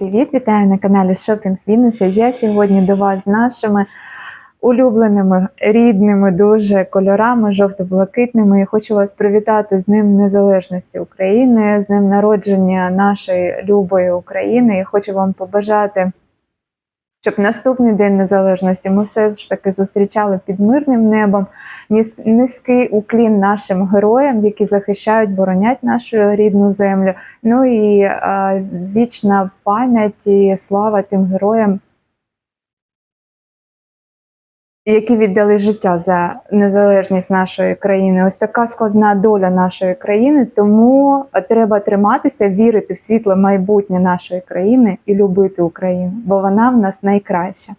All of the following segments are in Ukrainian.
Привіт, вітаю на каналі Шопінг Вінниця. Я сьогодні до вас з нашими улюбленими, рідними дуже кольорами, жовто-блакитними. І хочу вас привітати з Днем Незалежності України, з Днем народження нашої любої України. І хочу вам побажати, щоб наступний день незалежності ми все ж таки зустрічали під мирним небом. Низький уклін нашим героям, які захищають, боронять нашу рідну землю. Ну і е, вічна пам'ять і слава тим героям, які віддали життя за незалежність нашої країни. Ось така складна доля нашої країни. Тому треба триматися, вірити в світле майбутнє нашої країни і любити Україну, бо вона в нас найкраща.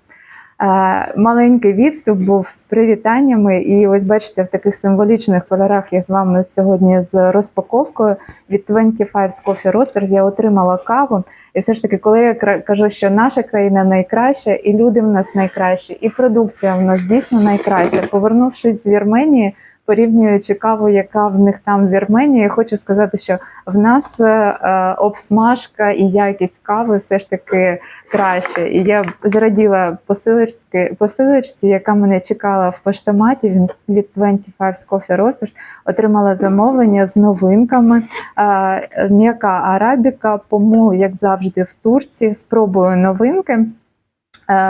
Е, Маленький відступ був з привітаннями, і ось бачите, в таких символічних кольорах я з вами сьогодні з розпаковкою від 25 Coffee Roasters я отримала каву. І все ж таки, коли я кажу, що наша країна найкраща, і люди в нас найкращі, і продукція в нас дійсно найкраща. Повернувшись з Вірменії, порівнюючи каву, яка в них там в Вірменії, хочу сказати, що в нас е, е, обсмажка і якість кави все ж таки краще. І я зраділа посилочці, посилочці, яка мене чекала в поштоматі від- від 25 Coffee Roasters, отримала замовлення з новинками. Е, М'яка арабіка, помол, як завжди, в Турції. Спробую новинки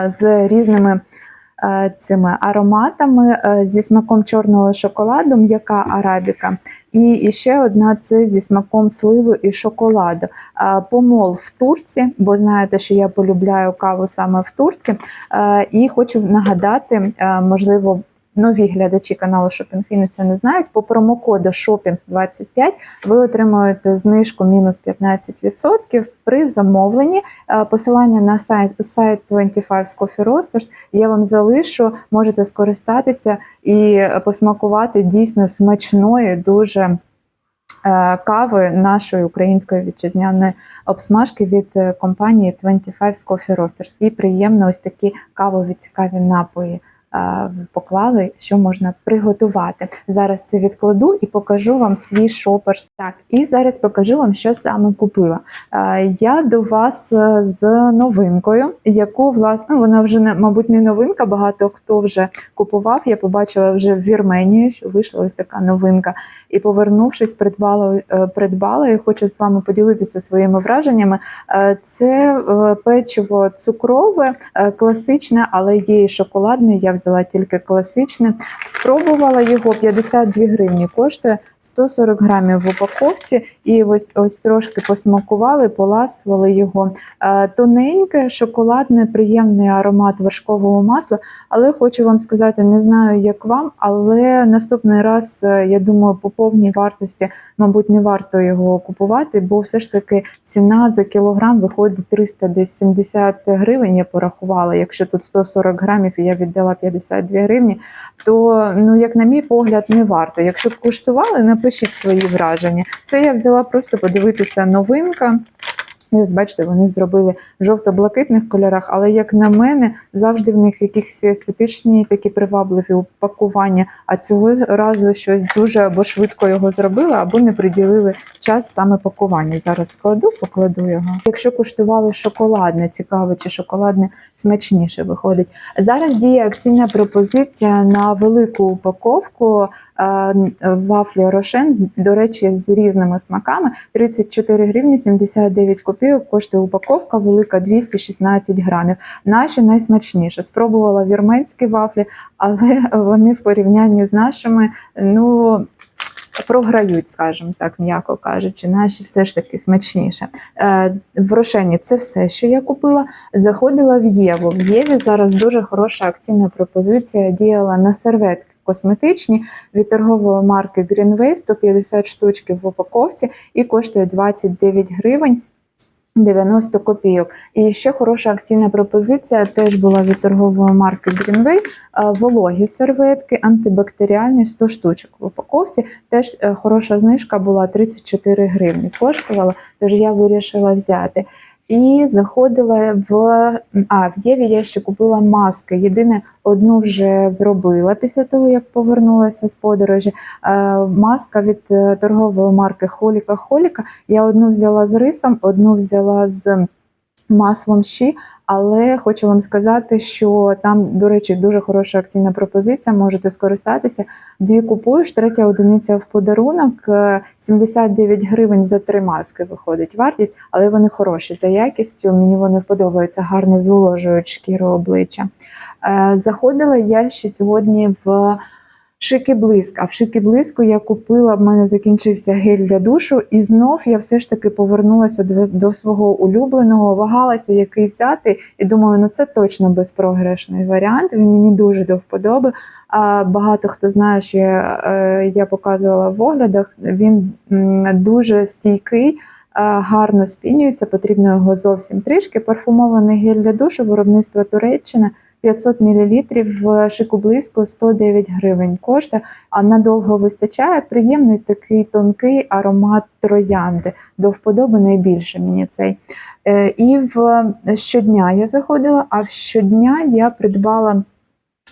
з різними цими ароматами, е, зі смаком чорного шоколаду, м'яка арабіка. І, ще одна це зі смаком сливи і шоколаду. Е, Помол в турці, бо знаєте, що я полюбляю каву саме в турці. Е, І хочу нагадати, е, можливо, нові глядачі каналу Finance це не знають. По промокоду Shopping25 ви отримуєте знижку мінус 15% при замовленні. Е, Посилання на сайт сайт 25 Coffee Roasters я вам залишу. Можете скористатися і посмакувати дійсно смачної, дуже е, кави нашої української вітчизняної обсмажки від е, компанії 25 Coffee Roasters. І приємно ось такі кавові цікаві напої поклали, що можна приготувати. Зараз це відкладу і покажу вам свій шопер. Так, і зараз покажу вам, що саме купила. Я до вас е, з новинкою, яку власне вона вже мабуть не новинка. Багато хто вже купував. Я побачила вже в Вірменії, що вийшла ось така новинка. І повернувшись, придбала е, придбала і хочу з вами поділитися своїми враженнями. Е, Це печиво цукрове, класичне, але є і шоколадне. Я взяла тільки класичне. Спробувала його 52 гривні. Коштує 140 грамів в упаковці. І ось ось трошки посмакували, поласували його. Е, Тоненьке, шоколадне, приємний аромат вершкового масла. Але хочу вам сказати, не знаю, як вам, але наступний раз, е, я думаю, по повній вартості, мабуть, не варто його купувати, бо все ж таки ціна за кілограм виходить 370 гривень. Я порахувала. Якщо тут 140 грамів і я віддала 52 гривні, то ну, як на мій погляд, не варто. Якщо б куштували, напишіть свої враження. Це я взяла просто подивитися новинка. І ось бачите, вони зробили в жовто-блакитних кольорах, але як на мене, завжди в них якісь естетичні такі привабливі упакування. А цього разу щось дуже або швидко його зробили, або не приділили час саме пакування. Зараз складу, покладу його. Якщо куштували шоколадне, цікаво, чи шоколадне смачніше виходить. Зараз діє акційна пропозиція на велику упаковку е, вафлі Рошен, до речі, з різними смаками. 34 гривні 79 копійок коштує упаковка, велика 216 грамів. Наші найсмачніше. Спробувала вірменські вафлі, але вони в порівнянні з нашими, ну. Програють, скажімо так, м'яко кажучи, наші все ж таки смачніше. Е, в Рошені це все, що я купила. Заходила в Єву. В Єві зараз дуже хороша акційна пропозиція діяла на серветки косметичні від торгової марки Greenway 150 штучки в упаковці і коштує 29 гривень. 90 копійок. І ще хороша акційна пропозиція теж була від торгової марки Greenway. Вологі серветки, антибактеріальні 100 штучок в упаковці. Теж е, хороша знижка була 34 гривні. Коштувала, тож я вирішила взяти. І заходила в а в Єві я ще купила маски. Єдине, одну вже зробила після того, як повернулася з подорожі. Е, маска від е, торгової марки Холіка Холіка. Я одну взяла з рисом, одну взяла з маслом щі. Але хочу вам сказати, що там, до речі, дуже хороша акційна пропозиція. Можете скористатися. Дві купуєш, третя одиниця в подарунок. Е, 79 гривень за три маски виходить вартість, але вони хороші за якістю. Мені вони подобаються, гарно зволожують шкіру обличчя. Е, Заходила я ще сьогодні в Шики блиск. А в шики блиску я купила, в мене закінчився гель для душу, і знов я все ж таки повернулася до, свого улюбленого, вагалася, який взяти, і думаю, ну це точно безпрограшний варіант. Він мені дуже до вподоби. А багато хто знає, що я, е, я показувала в оглядах. Він дуже стійкий. е, Гарно спінюється, потрібно його зовсім трішки. Парфумований гель для душу, виробництва Туреччина, 500 мл в шику близько 109 гривень коштує, а надовго вистачає. Приємний такий тонкий аромат троянди. До вподоби найбільше мені цей. Е, І в щодня я заходила, а в щодня я придбала,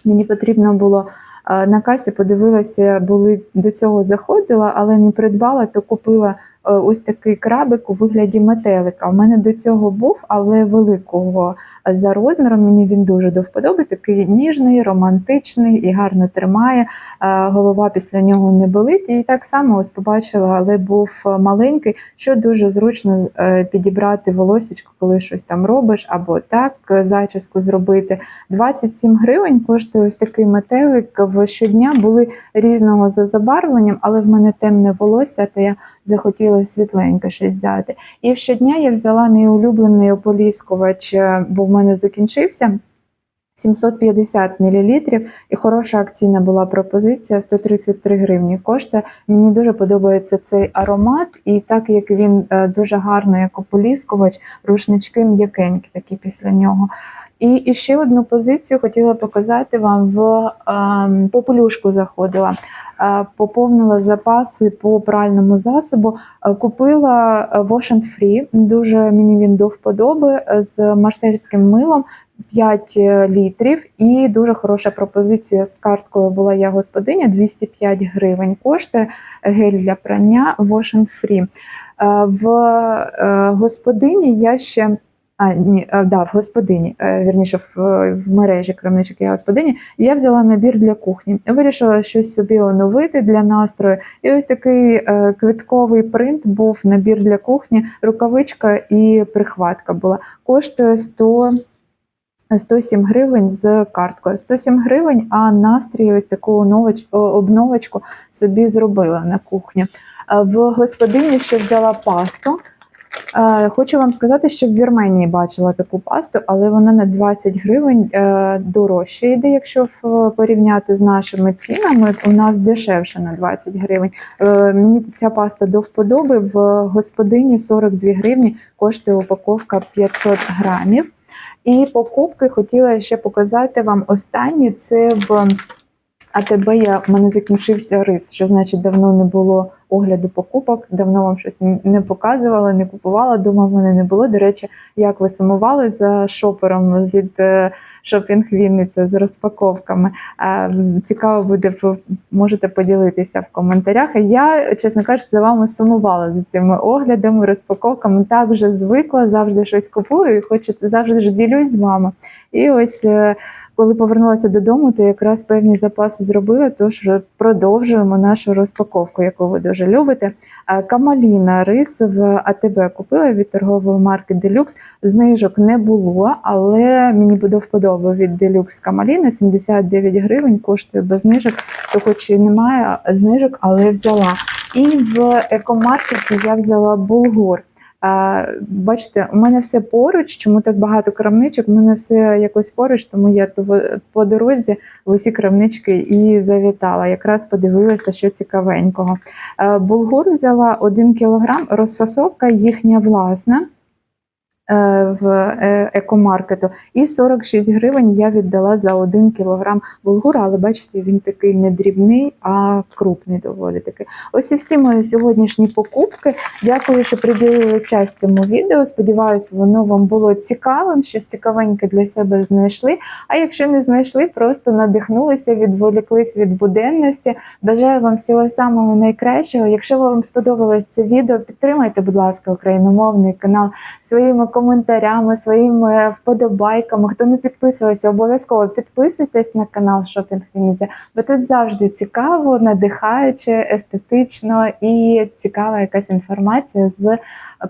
мені потрібно було е, на касі, подивилася, були до цього заходила, але не придбала, то купила е, ось такий крабик у вигляді метелика. У мене до цього був, але великого за розміром. Мені він дуже до вподоби. Такий ніжний, романтичний і гарно тримає. Е, Голова після нього не болить. І так само ось побачила, але був маленький, що дуже зручно е, підібрати волосечко, коли щось там робиш, або так е, зачіску зробити. 27 гривень коштує ось такий метелик. В щодня були різного за забарвленням, але в мене темне волосся, то я захотіла світленьке щось взяти. І щодня я взяла мій улюблений ополіскувач, е, бо в мене закінчився. 750 мл і хороша акційна була пропозиція 133 гривні коштує. Мені дуже подобається цей аромат, і так як він е, дуже гарно, як ополіскувач, рушнички м'якенькі такі після нього. І, і ще одну позицію хотіла показати вам в ем, попелюшку заходила. Е, Поповнила запаси по пральному засобу, Е, купила е, Wash and Free, дуже мені він до вподоби е, з марсельським милом 5 літрів. І дуже хороша пропозиція з карткою була я господиня 205 гривень. Коштує гель для прання Wash and Free. Е, В е, господині я ще. А, ні, е, да, в господині, е, вірніше, в, в мережі крамничок я господині, я взяла набір для кухні. Вирішила щось собі оновити для настрою. І ось такий е, квітковий принт був набір для кухні, рукавичка і прихватка була. Коштує 100 107 гривень з карткою. 107 гривень, а настрій ось таку о- обновочку собі зробила на кухні. Е, В господині ще взяла пасту. Е, Хочу вам сказати, що в Вірменії бачила таку пасту, але вона на 20 гривень е, дорожче йде, якщо порівняти з нашими цінами. У нас дешевше на 20 гривень. Е, Мені ця паста до вподоби. В господині 42 гривні коштує упаковка 500 грамів. І покупки хотіла ще показати вам останні. Це в АТБ я, в мене закінчився рис, що значить давно не було огляду покупок, давно вам щось не показувала, не купувала, дома в мене не було. До речі, як ви сумували за шопером від е, шопінг Вінниця з розпаковками. Е, Цікаво буде, можете поділитися в коментарях. Я, чесно кажучи, за вами сумувала за цими оглядами, розпаковками. Так вже звикла, завжди щось купую і хочу завжди ділюсь з вами. І ось е, коли повернулася додому, то якраз певні запаси зробила. Тож продовжуємо нашу розпаковку, яку ви дуже любите. Е, Камаліна рис в АТБ купила від торгової марки Deluxe. Знижок не було, але мені буде вподоба від Deluxe Камаліна 79 гривень коштує без знижок. То хоч і немає знижок, але взяла. І в екомаркеті я взяла булгур. Бачите, у мене все поруч, чому так багато крамничок? У мене все якось поруч, тому я по дорозі в усі крамнички і завітала. Якраз подивилася, що цікавенького. Е, Булгур взяла 1 кілограм, розфасовка їхня власна. Е, В е, екомаркету і 46 гривень я віддала за 1 кілограм булгура, але бачите, він такий не дрібний, а крупний доволі таки. Ось і всі мої сьогоднішні покупки. Дякую, що приділили час цьому відео. Сподіваюсь, воно вам було цікавим, щось цікавеньке для себе знайшли. А якщо не знайшли, просто надихнулися, відволіклись від буденності. Бажаю вам всього самого найкращого. Якщо вам сподобалось це відео, підтримайте, будь ласка, україномовний канал своїми коментарями, своїми вподобайками. Хто не підписувався, обов'язково підписуйтесь на канал Шопінг Вінниця, бо тут завжди цікаво, надихаюче, естетично і цікава якась інформація з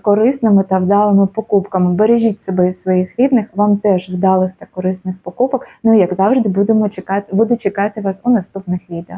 корисними та вдалими покупками. Бережіть себе і своїх рідних, вам теж вдалих та корисних покупок. Ну і як завжди, будемо чекати, буду чекати вас у наступних відео.